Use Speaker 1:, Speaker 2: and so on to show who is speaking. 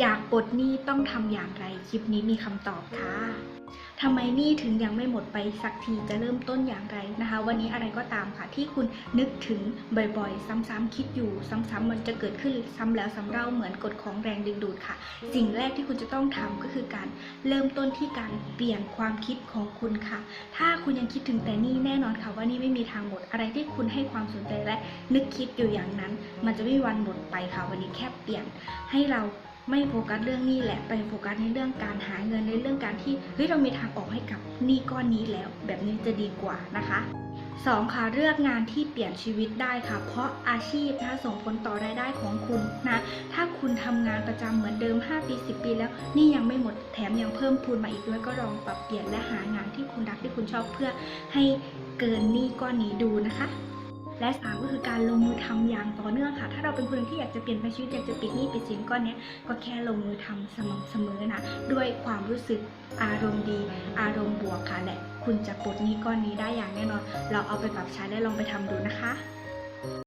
Speaker 1: อยากปลดหนี้ต้องทำอย่างไร คลิปนี้มีคำตอบค่ะทำไมหนี้ถึงยังไม่หมดไปสักทีจะเริ่มต้นอย่างไรนะคะ วันนี้อะไรก็ตามค่ะที่คุณนึกถึงบ่อยๆ ซ้ำๆคิดอยู่ ซ้ำๆมันจะเกิดขึ้นซ้ำแล้วซ้ำเล่าเหมือนกฎของแรงดึงดูดค่ะ สิ่งแรกที่คุณจะต้องทำก็คือการเริ่มต้นที่การเปลี่ยนความคิดของคุณค่ะ ถ้าคุณยังคิดถึงแต่หนี่แน่นอนค่ะว่านี่ไม่มีทางหมดอะไรที่คุณให้ความสนใจและนึกคิดอยู่อย่างนั้น มันจะไม่มีวันหมดไปค่ะวันนี้แค่เปลี่ยนให้เรา ไม่โฟกัสเรื่องนี้แหละไปโฟกัสในเรื่องการหาเงินในเรื่องการที่เฮ้ยเรามีทางออกให้กับหนี้ก้อนนี้แล้ว แบบนี้จะดีกว่านะคะสองค่ะเลือกงานที่เปลี่ยนชีวิตได้ค่ะ เพราะอาชีพนะส่งผลต่อรายได้ของคุณนะถ้าคุณทำงานประจำเหมือนเดิม 5 ปี 10 ปีแล้วนี่ยังไม่หมดแถมยังเพิ่มพูนมาอีกด้วยก็ลองปรับเปลี่ยนและหางานที่คุณรักที่คุณชอบเพื่อให้เกินหนี้ก้อนนี้ดูนะคะ และสามก็คือการลงมือทำอย่างต่อเนื่องค่ะ ถ้าเราเป็นคนที่อยากจะเปลี่ยนแปลงชีวิตอยากจะปิดหนี้ปิดสินก้อนนี้ก็แค่ลงมือทำสม่ำเสมอนะด้วยความรู้สึกอารมณ์ดี อารมณ์บวกค่ะและคุณจะปลดหนี้ก้อนนี้ได้อย่างแน่นอน เราเอาไปปรับใช้และลองไปทำดูนะคะ